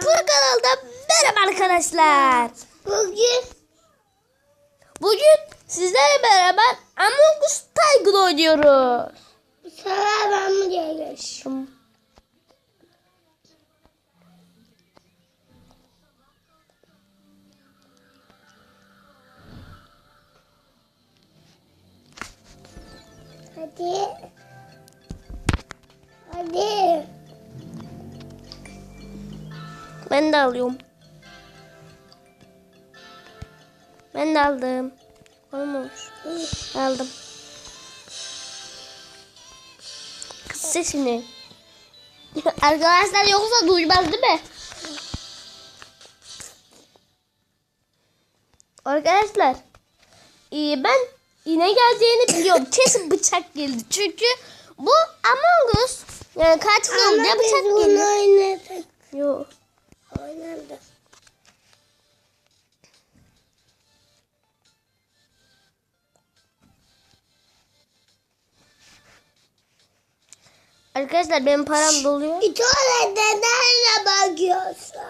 Tur kanalda merhaba arkadaşlar. Bugün Bugün sizlerle beraber Among Us Tiger oynuyoruz. bu sefer ben mi geliş? Hadi. Hadi. Ben de alıyorum. Ben de aldım. Olmamış. Aldım. Kız sesini. Arkadaşlar yoksa duymaz değil mi? Arkadaşlar e, ben yine geleceğini biliyorum. Kesin bıçak geldi. Çünkü bu Among Us. Yani katil olunca bıçak geliyor. Yok. Oynadık. Arkadaşlar benim param doluyor. Tuvalete nerede bakıyorsun?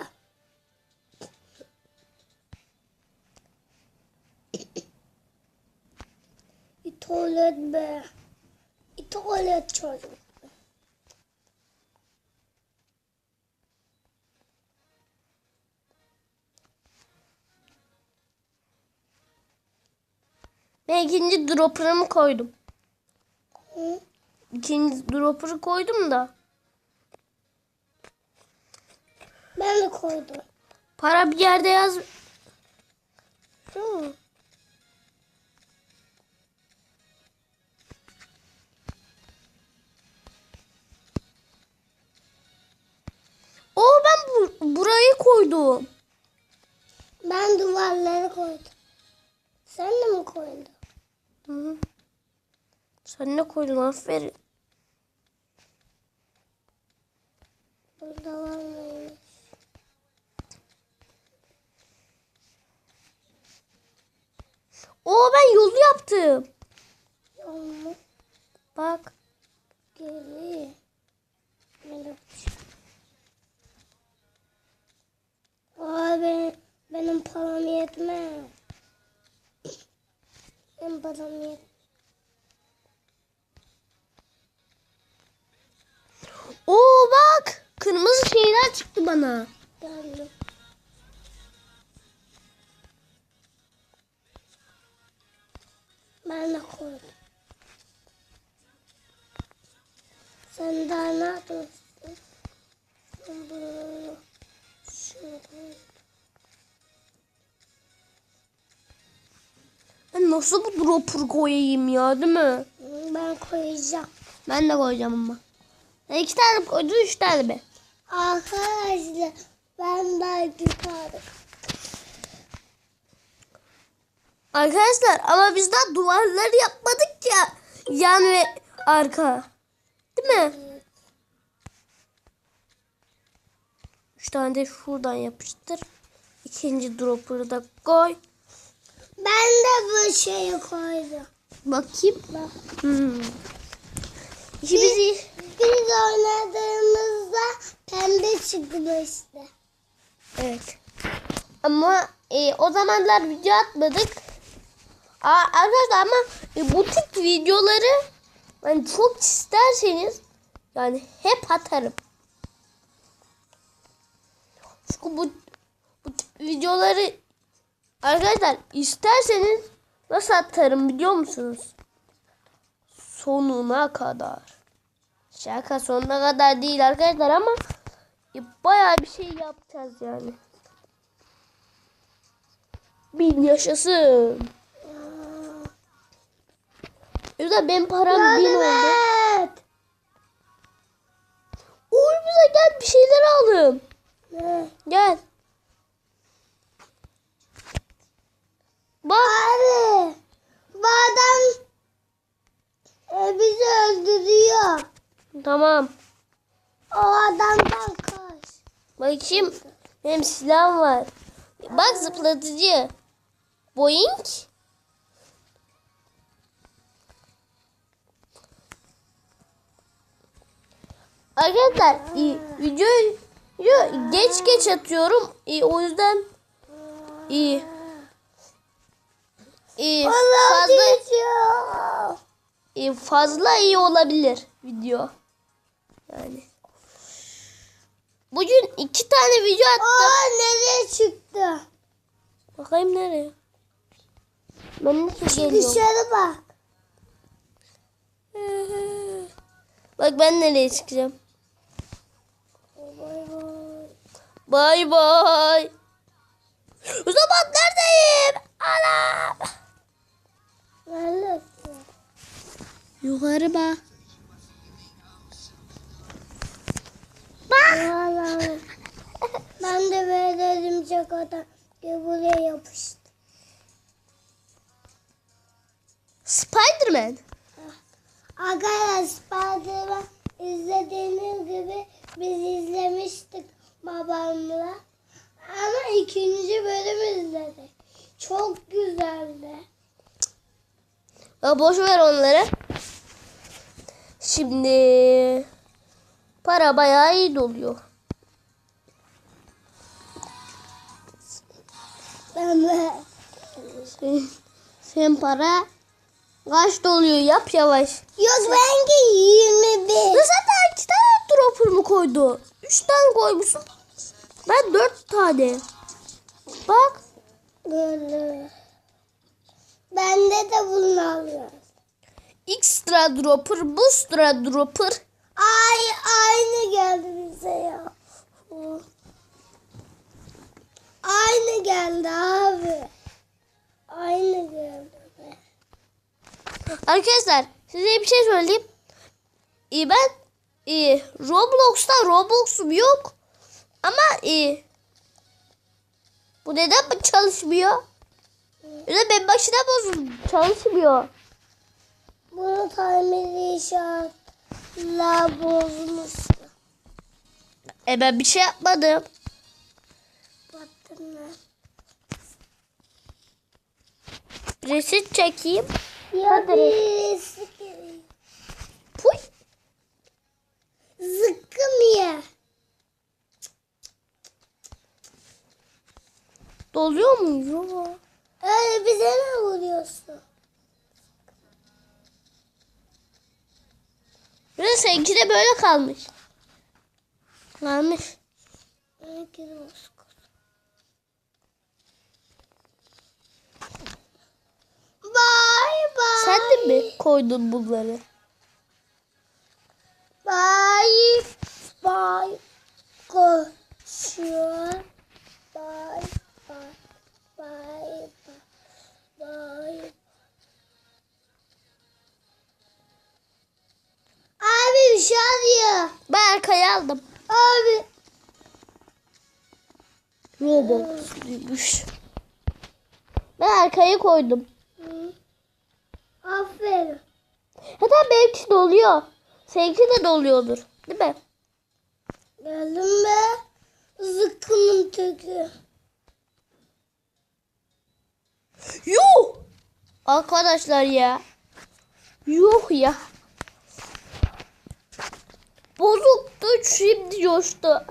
tuvalet be. tuvalet çocuk. Ben ikinci dropper'ımı koydum. İkinci dropper'ı koydum da. Ben de koydum. Para bir yerde yaz. Hı. O ben bu, burayı koydum. Ben duvarları koydum. Sen de mi koydun? Hı. Sen ne koydun aferin. Burada var mıymış? O ben yolu yaptım. Yol? Bak. Benim. Aa ben, benim param yetmez. Benim param yetmez. O bak. Kırmızı şeyler çıktı bana. Geldim. Ben de koydum. Sen daha ne yapıyorsun? Ben bunu Ben nasıl bu dropper koyayım ya değil mi? Ben koyacağım. Ben de koyacağım ama. Sen iki tane mi koydun üç tane mi? Arkadaşlar ben daha yukarı. Arkadaşlar ama biz daha duvarları yapmadık ya. Yan ve arka. Değil mi? Üç tane de şuradan yapıştır. İkinci dropper'ı da koy. Ben de bu şeyi koydum. Bakayım. Bak. Hmm. İşimizi... Biz oynadığımızda pembe çıkmıştı. Evet. Ama e, o zamanlar video atmadık. Aa, arkadaşlar ama e, bu tip videoları yani çok isterseniz yani hep atarım. Çünkü bu, bu tip videoları arkadaşlar isterseniz nasıl atarım biliyor musunuz? Sonuna kadar. Şaka sonuna kadar değil arkadaşlar ama e, bayağı bir şey yapacağız yani. Bin yaşasın. Yüzden benim param bin oldu. Uğur bize gel bir şeyler. Ne? Gel. Bak. Abi bu adam e, bizi öldürüyor. Tamam. O adamdan kaç. Bakayım. Benim silahım var. Bak zıplatıcı. Boing. Arkadaşlar e, videoyu geç geç atıyorum. E, o yüzden iyi. İyi. Allah Fazla, e, fazla iyi olabilir video. Yani. Bugün iki tane video attım. Aa nereye çıktı? Bakayım nereye? Ben nasıl geliyorum? Dışarı bak. Bak ben nereye çıkacağım. Bay bay. O zaman neredeyim? Anam. Yukarı bak. Vallahi. ben de böyle örümcek adam buraya yapıştım. Spiderman. Arkadaşlar Spiderman izlediğiniz gibi biz izlemiştik babamla. Ama ikinci bölüm izledik. Çok güzeldi. Ya boş ver onları. Şimdi para bayağı iyi doluyor. Sen, sen para kaç doluyor yap yavaş. Yok benki 21. Ya sen daha iki tane dropper mı koydu? Üç tane koymuşsun. Ben dört tane. Bak. Böyle. Bende de bunu alıyor. Extra dropper, booster dropper. Ay aynı geldi bize ya. Aynı geldi abi. Aynı geldi. Arkadaşlar size bir şey söyleyeyim. Ee, ben e, Roblox'ta Roblox'um yok. Ama e, bu neden çalışmıyor? Ya da ben başına bozuldu. Çalışmıyor. Bunu tamir inşaatla bozmuştu. E ben bir şey yapmadım. Baktın mı? Resim çekeyim. Ya birisi geliyor. Puy. Zıkkım ye. Doluyor mu? Yok. Bize ne vuruyorsun? Da seninki de böyle kalmış. Kalmış. Bye bye. Sen de mi koydun bunları? Bye bye. Koşuyor. Bye bye. Bye bye. Bye. Abi bir şey arıyor. Ben arkaya aldım. Abi. Roblox'luymuş. Ben arkaya koydum. Hı. Aferin. Hatta benimki doluyor. Seninki de doluyordur. Değil mi? Geldim be. Zıkkımın tökü. Yuh! Arkadaşlar ya. Yuh ya. Bozuktu şimdi coştu.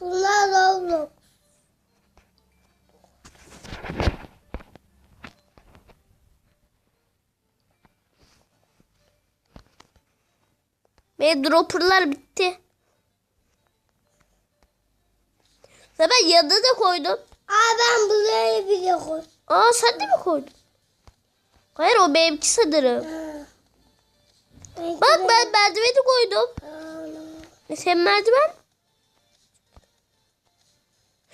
Bunlar Roblox. Ve dropperlar bitti. Ve ben yanına da koydum. Aa ben buraya bile koy. Aa sen de mi koydun? Hayır o benimki sanırım. Ha. Bak ben merdiveni koydum. E sen merdiven?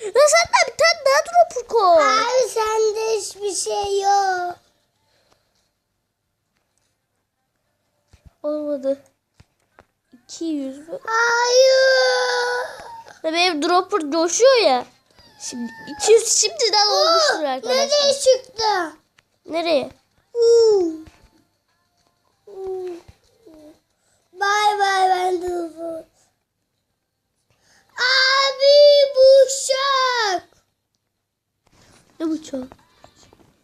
Ya sen de bir tane daha dropper koy. Abi sende hiçbir şey yok. Olmadı. 200 mü? Hayır. Ve benim dropper coşuyor ya. Şimdi 200 şimdiden olmuştur arkadaşlar. Nereye çıktı? Nereye? Bay bay ben uzun. Abi bu şak. Ne?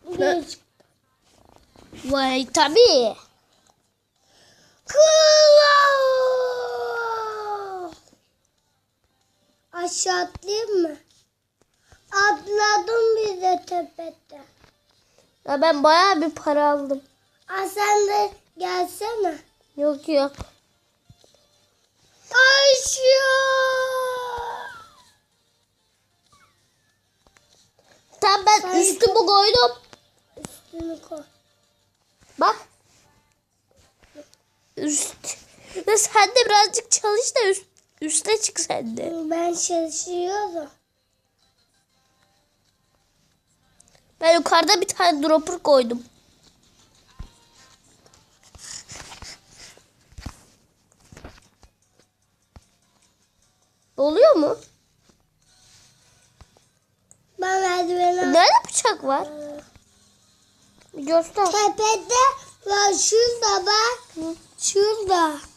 Buraya çıktı. Vay tabii. Kılavuz. Aşağı atlayayım mı? Atladım bir de tepede. Ya ben bayağı bir para aldım. Aa, sen de gelsene. Yok yok. Aşağı. Tamam ben Sen üstümü koydum. Üstünü koy. Bak. Üst. Ya sen de birazcık çalış da üst, üste çık sen de. Ben çalışıyorum. Ben yukarıda bir tane dropper koydum. Oluyor mu? Ben merdivene Nerede bıçak var? Bir göster. Tepede var şurada bak. Şurada.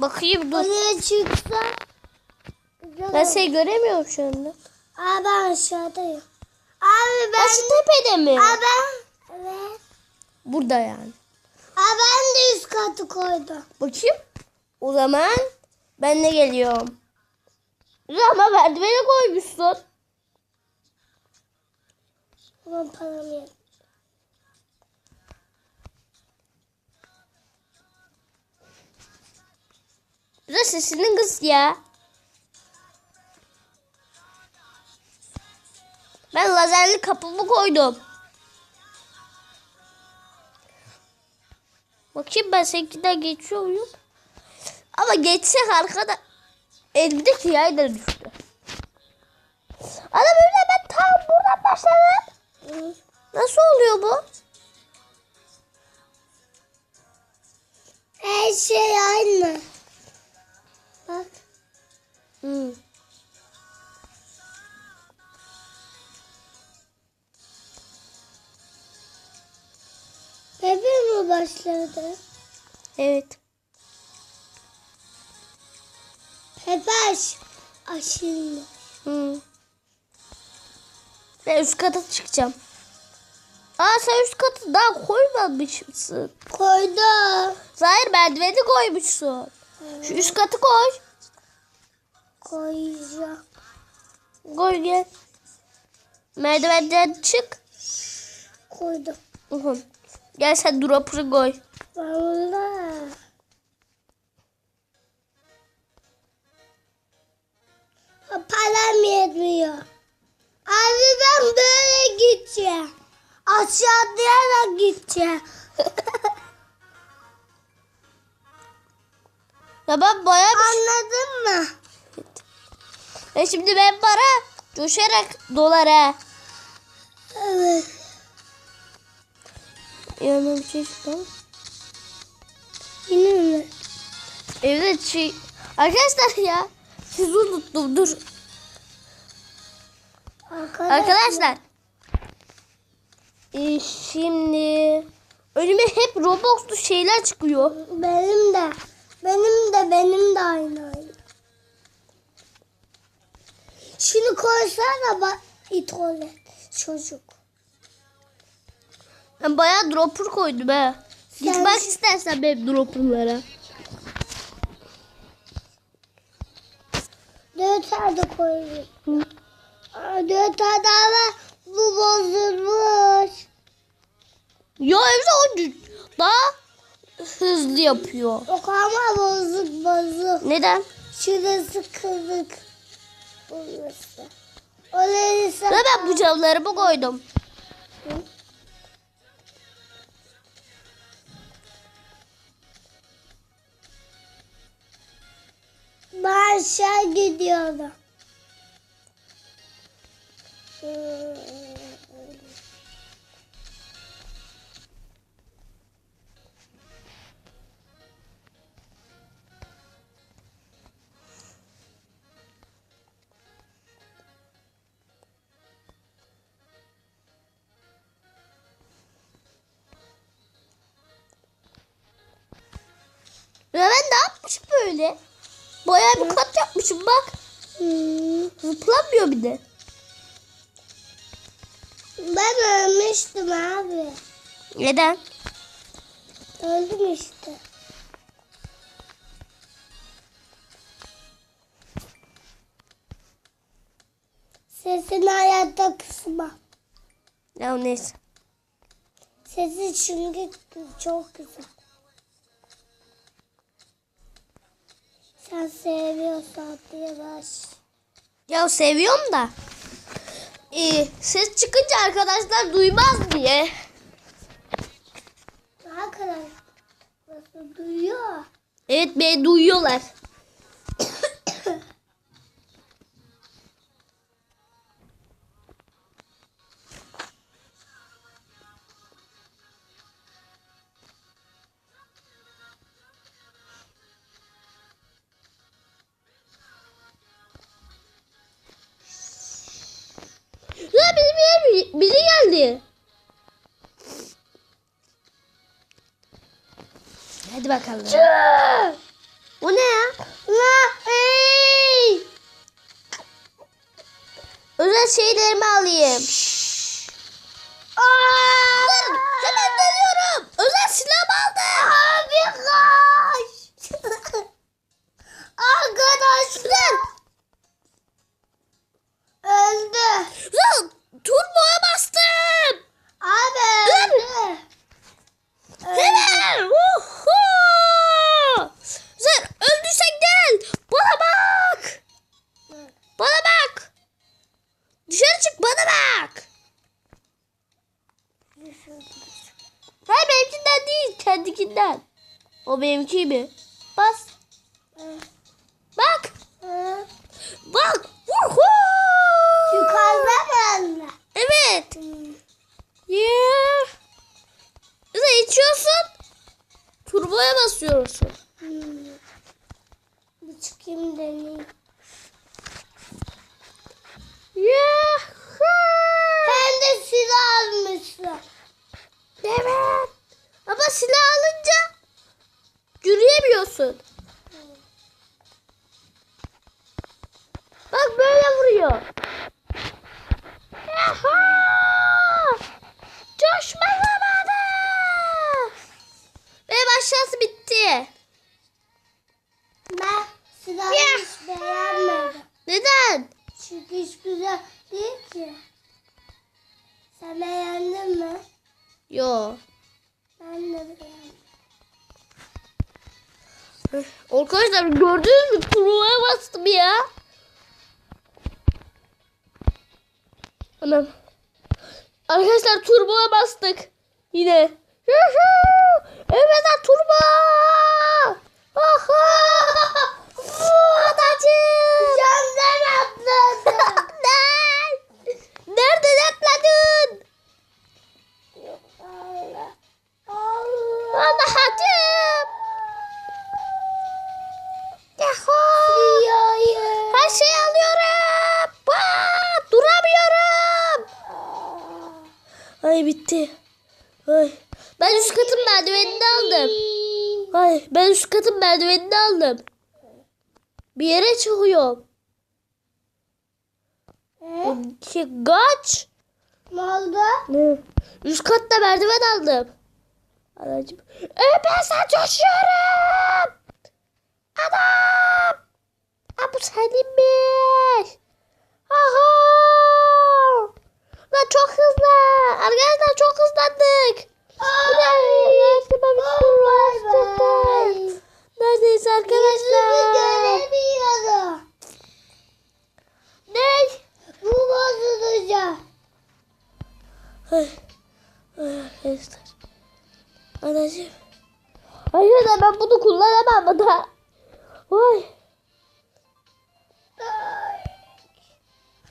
Bakayım dur. Oraya çıksa. Ben seni göremiyorum şu anda. Aa ben aşağıdayım. Abi ben. Aşı tepede mi? Aa ben. Evet. Burada yani. Aa ben de üst katı koydum. Bakayım. O zaman ben de geliyorum. Ama merdivene koymuşsun. Ama param yok. Biraz sesini kız ya. Ben lazerli kapımı koydum. Bakayım ben seninkinden geçiyor muyum? Ama geçsek arkada elimdeki yay da düştü. Ana böyle ben tam buradan başladım. Nasıl oluyor bu? Her şey aynı. Bak. Hmm. Bebe mi başladı? Evet. Pepe aş. Aşıldı. Hmm. Ben üst kata çıkacağım. Aa sen üst katı daha koymamışsın. Koydum. Zahir merdiveni koymuşsun. Şu üst katı koy. Koyacağım. Koy gel. Merdivenden çık. Koydum. Uhum. Gel sen dropper'ı koy. Vallahi. Ha, Param yetmiyor. Abi ben böyle gideceğim. Aşağıya gideceğim. Ya ben bayağı bir... Anladın mı? Ve şimdi ben para coşarak dolara. Evet. Yanına bir şey çıktı ama. Yine mi? Evet şey. Arkadaşlar ya. Sizi unuttum dur. Arkadaşlar. Arkadaşlar. Ee, şimdi önüme hep Roblox'lu şeyler çıkıyor. Benim de. Benim de benim de aynı aynı. Şunu koysana bak. it ole. Çocuk. Ben bayağı dropper koydum he. Git bak istersen benim dropperlara. Dört tane. Aa, Dört tane var. Bu bozulmuş. Yo evde o daha hızlı yapıyor. Yok ama bozuk bozuk. Neden? Şurası kırık. Burası. Orayı sen... ben bu camlarımı koydum. Ben aşağı gidiyorum. Ve ben ne yapmışım böyle? Bayağı bir kat yapmışım bak. Hmm. Zıplamıyor bir de. Ben ölmüştüm abi. Neden? Öldüm işte. Sesini hayatta kısma. Ya neyse. Sesi çünkü çok güzel. Sen seviyorsan diye baş. Ya seviyorum da. Ee, ses çıkınca arkadaşlar duymaz diye. Nasıl duyuyor? Evet beni duyuyorlar. Yer biri geldi. Hadi bakalım. O ne ya? Özel şeylerimi alayım. Dur, hemen dönüyorum. Özel silahımı aldım. Abi kaç! Arkadaşlar! Öldü. Lan turboya bastım. Abi öldü. Hemen. Uhu. Sen öldüysen gel. Bana bak. Bana bak. Dışarı çık bana bak. Hayır benimkinden değil kendikinden. O benimki mi? Bas. Bak. Bak. Uhu. Yukarıda mı? Evet. Yeah. Ne içiyorsun? Turboya basıyorsun. Hmm. Bir çıkayım deneyeyim. Yahoo! Hem de silah almışlar. Evet. Ama silah alınca yürüyemiyorsun. Bak böyle vuruyor. Yahoo! Coşma zamanı. Benim aşağısı bitti. Ben silahı hiç beğenmedim. Neden? Çünkü hiç güzel değil ki. Sen beğendin mi? Yo. Arkadaşlar gördünüz mü? Turboya bastım ya. Anam. Arkadaşlar turboya bastık. Yine. Evet turbo. Aha! Adacım. Camdan atladım. Ne? Nereden atladın? Allah. Allah. Allah'ım. Yahoo! Yayı. Her şeyi alıyorum. Aa, duramıyorum. Ay bitti. Ay. Ben üst katın merdivenini aldım. Ay ben üst katın merdivenini aldım. Bir yere çıkıyorum. Ki kaç? Ne oldu? Ne? Üst katta merdiven aldım. Anacığım. Ee, ben sana coşuyorum. Adam. Ha bu seninmiş. Aha. Lan çok hızlı. Arkadaşlar çok hızlandık. Bay. Neredeyiz Yüzümü arkadaşlar? göremiyorum. Ne? Bu bozulacak. Arkadaşlar. Anacığım. Hayır ben bunu kullanamam da. Oy.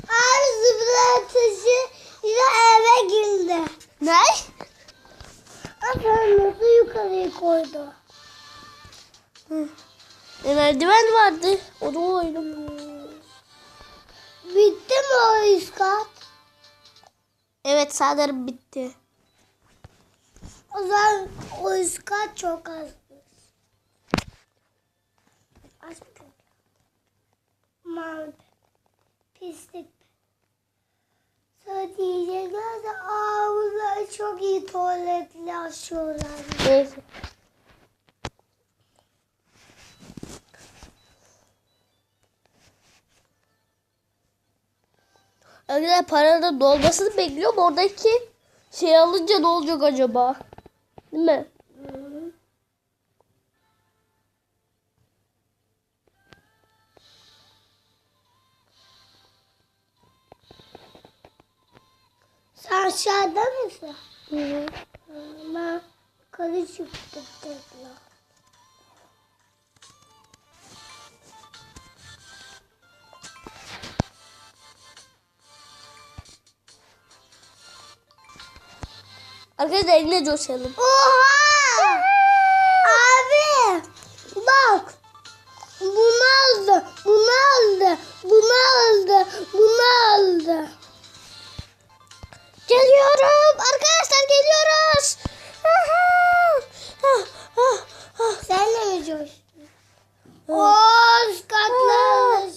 Ay zıplatışı yine eve girdi. Ne? Aferin nasıl yukarıya koydu. E, merdiven vardı. O da oydu. Bitti mi o üst kat? Evet sanırım bitti. O zaman o üst kat çok. Az çok. Mavi. Pislik. Sonra diyecekler de aa çok iyi tuvaletli açıyorlar. Neyse. Arkadaşlar paranın dolmasını bekliyorum. Oradaki şey alınca ne olacak acaba? Değil mi? Sen aşağıda mısın? Hı hı. Ben yukarı çıktım tekrar. Arkadaşlar eline coşalım. Oha! Abi bak. Bunu aldı, bunu aldı, bunu aldı, bunu aldı. Geliyorum. Arkadaşlar geliyoruz. Sen de mi coştun?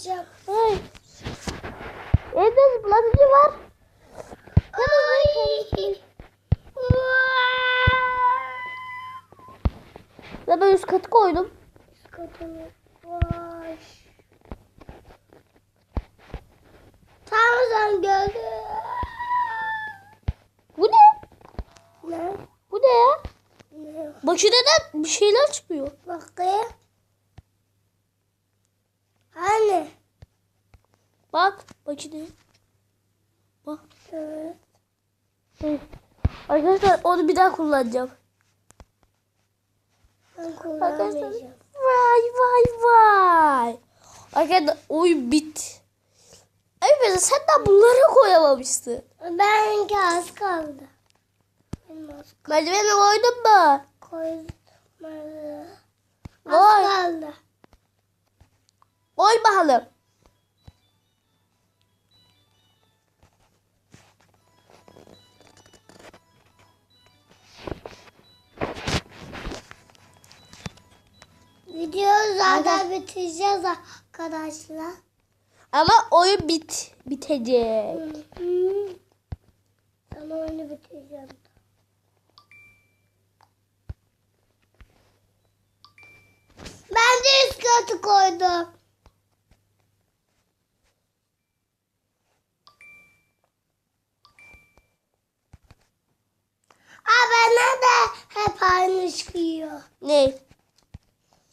Alacak. Ay. Evde zıplatıcı var. Ve ben üst katı koydum. Üst katına baş. Tamam sen gördün. Bu ne? Ne? Bu ne ya? Ne? Makineden bir şeyler çıkıyor. Bakayım. Hani? Bak makineye. Bak. Evet. Hı. Arkadaşlar onu bir daha kullanacağım. Ben kullanmayacağım. Vay vay vay. Arkadaşlar oyun bit. Evet sen de bunları koyamamışsın. Benimki az kaldı. Benim az Merdiveni koydun mu? Koymadı. Az Vay. kaldı. Koy bakalım. Videoyu zaten bitireceğiz arkadaşlar. Ama oyun bit bitecek. Hı. Ben oyunu bitireceğim. Ben de üst katı koydum. Aa bana da hep aynı çıkıyor. Ne?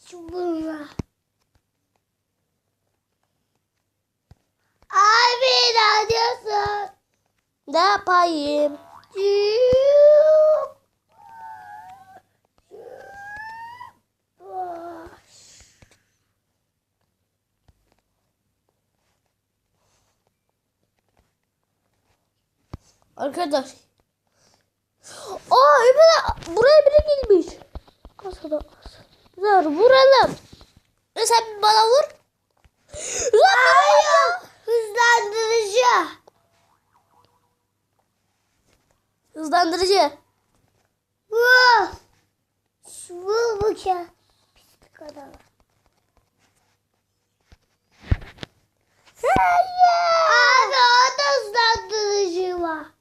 Şu bunlar. Abi ne diyorsun? Ne yapayım? Arkadaş. Aa Ömer buraya biri gelmiş. Kasada. Dur vuralım. E sen bana vur. Lan Hayır. Hızlandırıcı. Hızlandırıcı. Bu. Şu bu ki. Pislik adam. Abi o da hızlandırıcı var.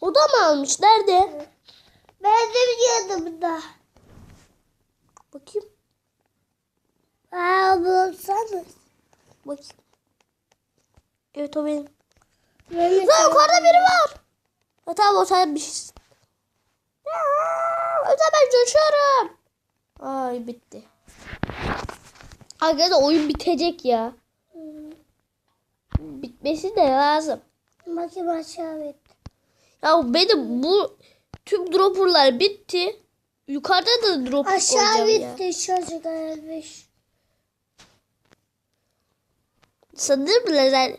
O da mı almış? Nerede? Ben de biliyordum da. Bakayım. Aa bulsanız. Bakayım. Evet o benim. Beni Lan yukarıda biri var. Ha, tamam o sen bir. O zaman ben coşuyorum. Ay bitti. Arkadaşlar oyun bitecek ya. Bitmesi de lazım. Bakayım aşağı et. Ya benim bu tüm dropperlar bitti. Yukarıda da dropper Aşağı koyacağım ya. bitti çocuk gelmiş. Sanırım lazer.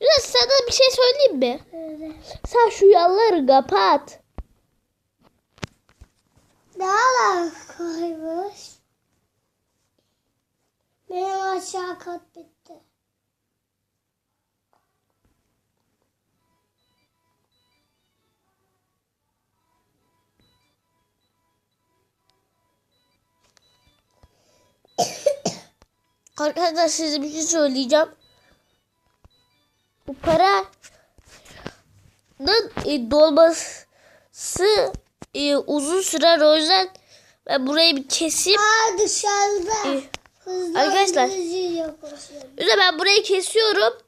Biraz sana bir şey söyleyeyim mi? Evet. Sen şu yanları kapat. Ne alakaymış? Benim aşağı kat bitti. Arkadaşlar size bir şey söyleyeceğim. Bu paranın e, dolması e, uzun sürer o yüzden ben burayı bir keseyim. Aa dışarıda. E, Hızlı arkadaşlar. yüzden ben burayı kesiyorum.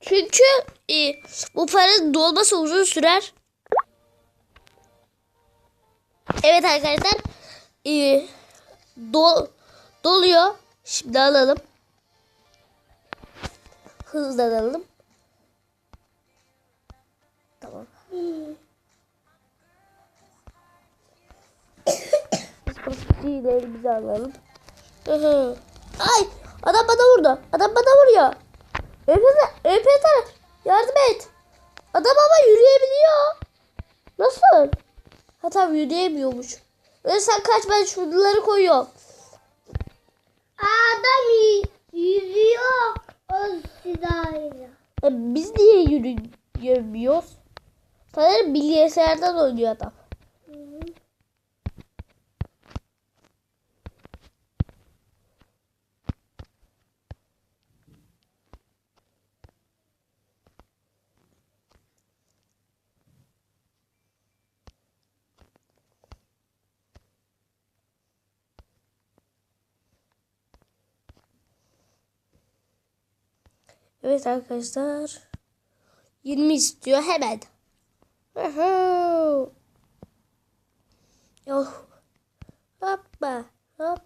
Çünkü e, bu paranın dolması uzun sürer. Evet arkadaşlar. E, dol, doluyor. Şimdi alalım. Hızlanalım. Tamam. Biz elimizi alalım. Ay adam bana vurdu. Adam bana vuruyor. Öpete, öpete yardım et. Adam ama yürüyebiliyor. Nasıl? Ha tabii yürüyemiyormuş. Öyle sen kaç ben şunları koyuyorum. Adam yürüyor. O silahıyla. E, biz niye yürüyemiyoruz? Sanırım bilgisayardan oynuyor adam. Evet arkadaşlar. 20 istiyor hemen. Yok. Hoppa. Hop.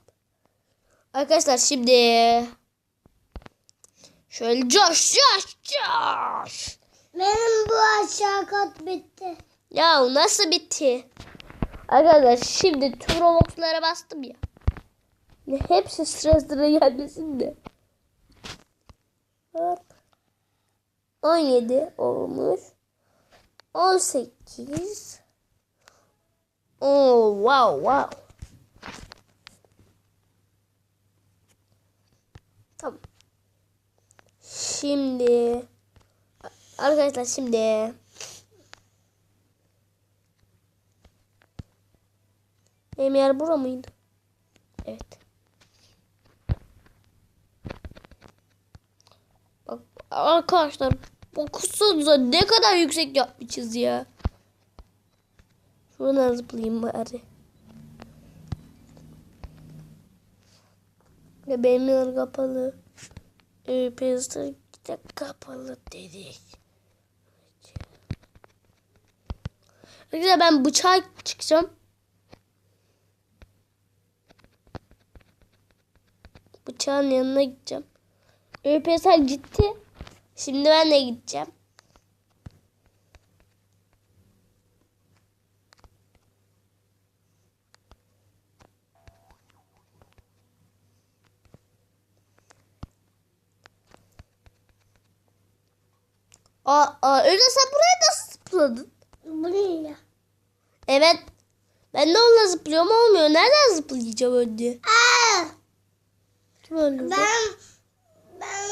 Arkadaşlar şimdi şöyle coş coş coş. Benim bu aşağı kat bitti. Ya nasıl bitti? Arkadaşlar şimdi tüm Robux'lara bastım ya. Ne hepsi sıra sıra gelmesin de. Hop. 17 olmuş. 18. Oh wow wow. Tamam. Şimdi arkadaşlar şimdi Benim yer bura mıydı? Evet. Bak arkadaşlar baksanıza ne kadar yüksek yapmışız ya. Şuradan zıplayayım bari. Ve benim yer kapalı. Ee, Pezler de kapalı dedik. Arkadaşlar ben bıçağa çıkacağım. Bıçağın yanına gideceğim. ÖPS'ler gitti. Şimdi ben de gideceğim. Aa, aa öyle sen buraya nasıl zıpladın? Bu ne ya? Evet. Ben de onunla zıplıyorum olmuyor. Nereden zıplayacağım önce? Aa! Kim öldürdü? Ben ben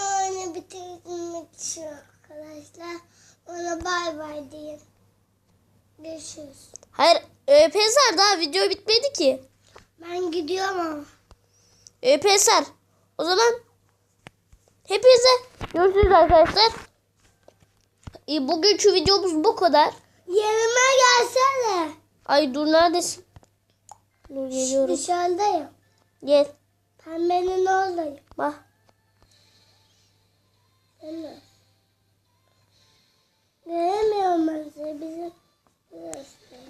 bitirmek için arkadaşlar. Ona bay bay diyeyim. Görüşürüz. Hayır. ÖPS'ler daha video bitmedi ki. Ben gidiyorum ama. ÖPS'ler. O zaman hepinize görüşürüz arkadaşlar. E, bugünkü videomuz bu kadar. Yerime gelsene. Ay dur neredesin? Dur geliyorum. Dışarıdayım. Gel. Pembenin oradayım. Bak. Değil mi? Göremiyorum ben seni. Bizim.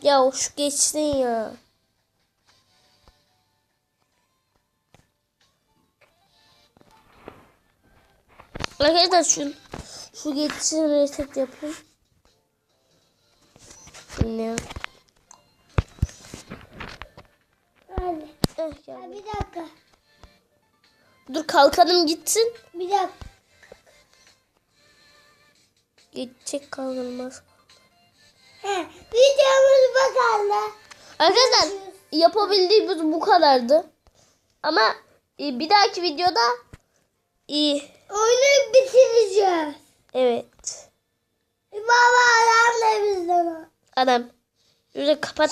Ya şu geçsin ya. Arkadaşlar şu şu geçsin reset yapayım. Ne? Hadi. Eh, bir dakika. Dur kalkanım gitsin. Bir dakika. Geçecek kalkanımız. He, videomuz bakalım. Arkadaşlar yapabildiğimiz bu kadardı. Ama e, bir dahaki videoda iyi. Oyunu bitireceğiz. Evet. Baba adam da bizden. Adam. Şöyle kapat.